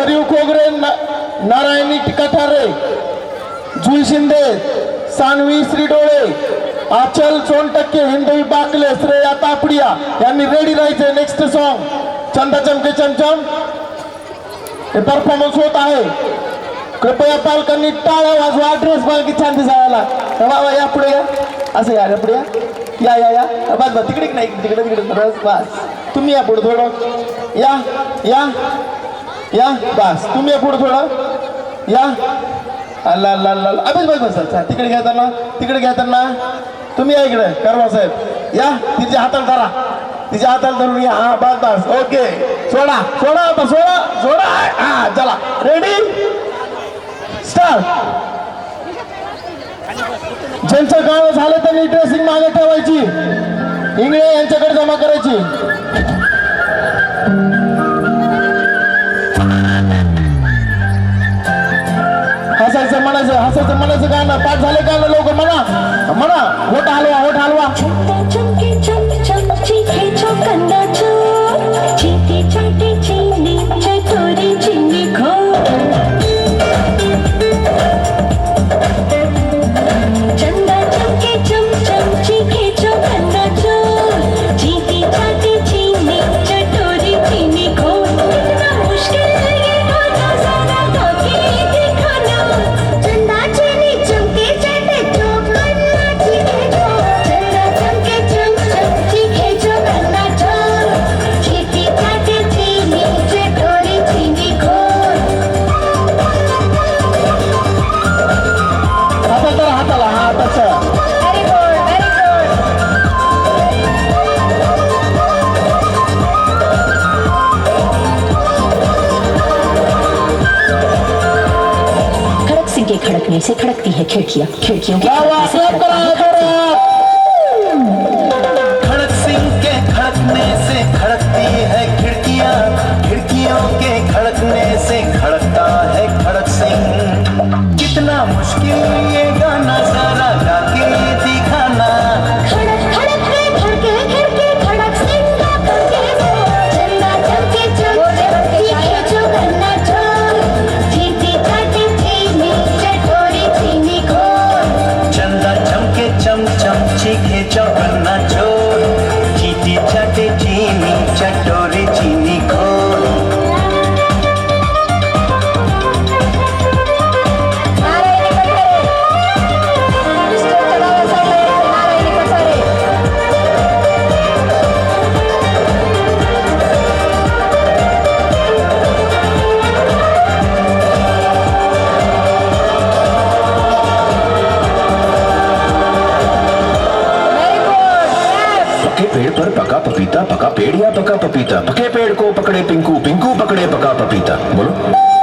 सरयू खोगरे नारायणी टिकाठारे जुई शिंदे सानवी श्रीडोळे आचल सोनटक्के हिंदवी बाकले श्रेया तापडिया यांनी रेडी राहायचे next song Chanda चमके चमचम हे परफॉर्मन्स होत आहे. कृपया पालकांनी टाळा वाजवा ड्रेस बघा की छान दिसायला बाबा या पुढे या. असं या पुढे या. या या या. बस बस तिकडे नाही तिकडे तिकडे. बस बस. तुम्ही या पुढे थोडं. या या. या बस. तुम्ही या पुढे थोडं. या. अल्ला अल्ला अल्ला अल्ला. बस बस तिकडे घ्या तिकडे घ्या त्यांना. तुम्ही या इकडे करवा साहेब. या तिच्या हाताला धरा. तिच्या हाताला धरून या. हा बस बस. ओके. सोडा सोडा आता सोडा सोडा. हा चला. रेडी स्टार्ट ज्यांचं गाव झालं त्यांनी ड्रेसिंग मागे ठेवायची. इंगळे यांच्याकडे जमा करायची. हसायचं म्हणायचं हसायचं म्हणायचं गाणं. पाठ झालं गाणं लोक? म्हणा. म्हणा. होट हलवा होट हलवा. के खड़कने से खड़कती है खिड़कियाँ खिड़कियों के है. खड़क सिंह के खड़कने से खड़कती है खिड़कियाँ खिड़कियों के खड़कने से खड़कता है खड़क सिंह कितना मुश्किल ये गाना पेड़ पर पका पपीता पका पेड़ या पका पपीता। पके पेड़ को पकड़े पिंकू पिंकू पकड़े पका पपीता। बोलो।